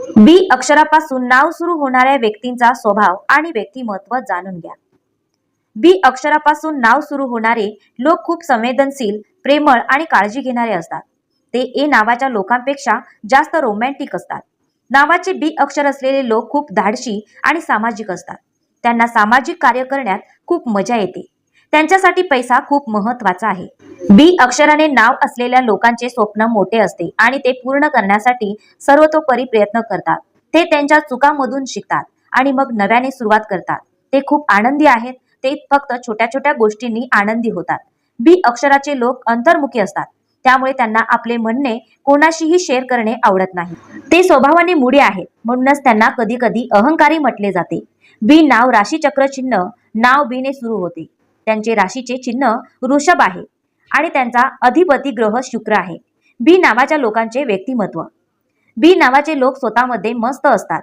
बी अक्षरापासून नाव सुरू होणाऱ्या व्यक्तींचा स्वभाव आणि व्यक्तिमत्व जाणून घ्या. बी अक्षरापासून नाव सुरू होणारे लोक खूप संवेदनशील प्रेमळ आणि काळजी घेणारे असतात. ते ए नावाच्या लोकांपेक्षा जास्त रोमॅन्टिक असतात. नावाचे बी अक्षर असलेले लोक खूप धाडशी आणि सामाजिक असतात. त्यांना सामाजिक कार्य करण्यात खूप मजा येते. त्यांच्यासाठी पैसा खूप महत्त्वाचा आहे. बी अक्षराने नाव असलेल्या लोकांचे स्वप्न मोठे असते आणि ते पूर्ण करण्यासाठी सर्वतोपरी प्रयत्न करतात. ते त्यांच्या चुकांमधून शिकतात आणि मग नव्याने सुरुवात करतात. ते खूप आनंदी आहेत. ते फक्त छोट्या छोट्या गोष्टींनी आनंदी होतात. बी अक्षराचे लोक अंतर्मुखी असतात. त्यामुळे त्यांना आपले म्हणणे कोणाशीही शेअर करणे आवडत नाही. ते स्वभावाने मुडी आहेत. म्हणूनच त्यांना कधी कधी अहंकारी म्हटले जाते. बी नाव राशीचक्र चिन्ह नाव बीने सुरू होते. त्यांचे राशीचे चिन्ह वृषभ आहे आणि त्यांचा अधिपती ग्रह शुक्र आहे. बी नावाच्या लोकांचे व्यक्तिमत्व. बी नावाचे लोक स्वतःमध्ये मस्त असतात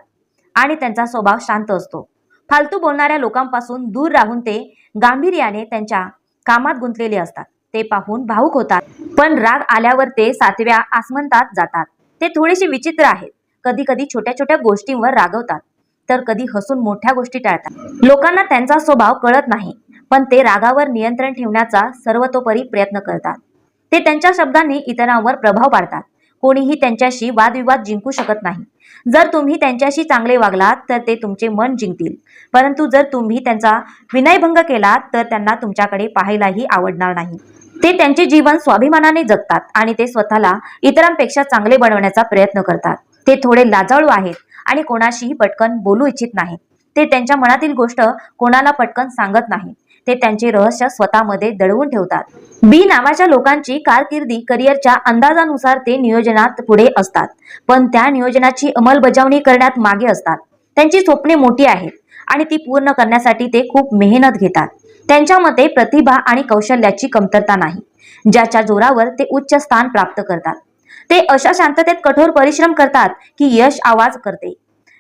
आणि त्यांचा स्वभाव शांत असतो. फालतू बोलणाऱ्या लोकांपासून दूर राहून ते गांभीर्याने त्यांच्या कामात गुंतलेले असतात. ते पाहून भाऊक होतात. पण राग आल्यावर ते सातव्या आसमंतात जातात. ते थोडेसे विचित्र आहेत. कधी कधी छोट्या छोट्या गोष्टींवर रागवतात. तर कधी हसून मोठ्या गोष्टी टाळतात. लोकांना त्यांचा स्वभाव कळत नाही. पण ते रागावर नियंत्रण ठेवण्याचा सर्वतोपरी प्रयत्न करतात. ते त्यांच्या शब्दांनी इतरांवर प्रभाव पाडतात. कोणीही त्यांच्याशी वादविवाद जिंकू शकत नाही. जर तुम्ही त्यांच्याशी चांगले वागलात तर ते तुमचे मन जिंकतील. परंतु जर तुम्ही त्यांचा विनयभंग केलात तर त्यांना तुमच्याकडे पाहायलाही आवडणार नाही. ते त्यांचे जीवन स्वाभिमानाने जगतात आणि ते स्वतःला इतरांपेक्षा चांगले बनवण्याचा प्रयत्न करतात. ते थोडे लाजाळू आहेत आणि कोणाशीही पटकन बोलू इच्छित नाहीत. ते त्यांच्या मनातील गोष्ट कोणाला पटकन सांगत नाही ते त्यांचे रहस्य स्वतःमध्ये दडवून ठेवतात. बी नावाच्या लोकांची कारकिर्दी करिअरच्या अंदाजानुसार ते नियोजनात पुढे असतात पण त्या नियोजनाची अंमलबजावणी करण्यात मागे असतात. त्यांची स्वप्ने मोठी आहेत आणि ती पूर्ण करण्यासाठी ते खूप मेहनत घेतात. त्यांच्या मते प्रतिभा आणि कौशल्याची कमतरता नाही ज्याच्या जोरावर ते उच्च स्थान प्राप्त करतात. ते अशा शांततेत कठोर परिश्रम करतात की यश आवाज करते.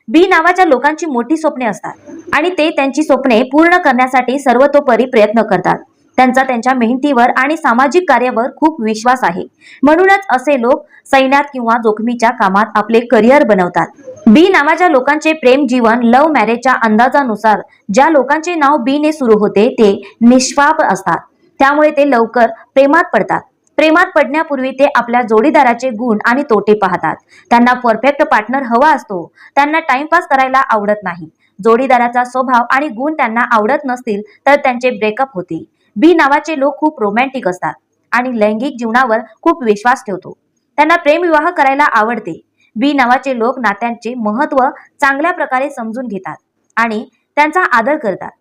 बी नावाच्या लोकांची मोठी स्वप्ने असतात. आणि ते त्यांची स्वप्ने पूर्ण करण्यासाठी सर्वतोपरी प्रयत्न करतात. त्यांचा त्यांच्या मेहनतीवर आणि सामाजिक कार्यावर खूप विश्वास आहे. म्हणूनच असे लोक सैन्यात किंवा जोखमीच्या कामात आपले करिअर बनवतात. बी नावाच्या लोकांचे प्रेम जीवन लव्ह मॅरेजच्या अंदाजानुसार ज्या लोकांचे नाव बी ने सुरू होते ते निष्पाप असतात. त्यामुळे ते लवकर प्रेमात पडतात. प्रेमात पडण्यापूर्वी ते आपल्या जोडीदाराचे गुण आणि तोटे पाहतात. त्यांना परफेक्ट पार्टनर हवा असतो. त्यांना टाइमपास करायला आवडत नाही. जोडीदाराचा स्वभाव आणि गुण त्यांना आवडत नसतील तर त्यांचे ब्रेकअप होते. बी नावाचे लोक खूप रोमॅन्टिक असतात आणि लैंगिक जीवनावर खूप विश्वास ठेवतो. त्यांना प्रेमविवाह करायला आवडते. बी नावाचे लोक नात्यांचे महत्त्व चांगल्या प्रकारे समजून घेतात आणि त्यांचा आदर करतात.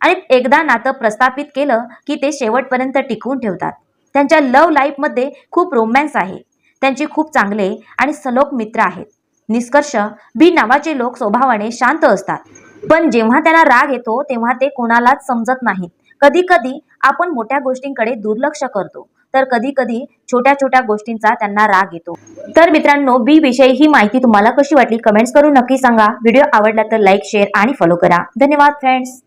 आणि एकदा नातं प्रस्थापित केलं की ते शेवटपर्यंत टिकवून ठेवतात. त्यांच्या लव्ह लाईफमध्ये खूप रोमॅन्स आहे. त्यांचे खूप चांगले आणि सलोक मित्र आहेत. निष्कर्ष बी नावाचे लोक स्वभावाने शांत असतात. पण जेव्हा त्यांना राग येतो तेव्हा ते कोणालाच समजत नाहीत. कधी कधी आपण मोठ्या गोष्टींकडे दुर्लक्ष करतो. तर कधी कधी छोट्या छोट्या गोष्टींचा त्यांना राग येतो. तर मित्रांनो बी विषयी ही माहिती तुम्हाला कशी वाटली कमेंट्स करून नक्की सांगा. व्हिडिओ आवडला तर लाईक शेअर आणि फॉलो करा. धन्यवाद फ्रेंड्स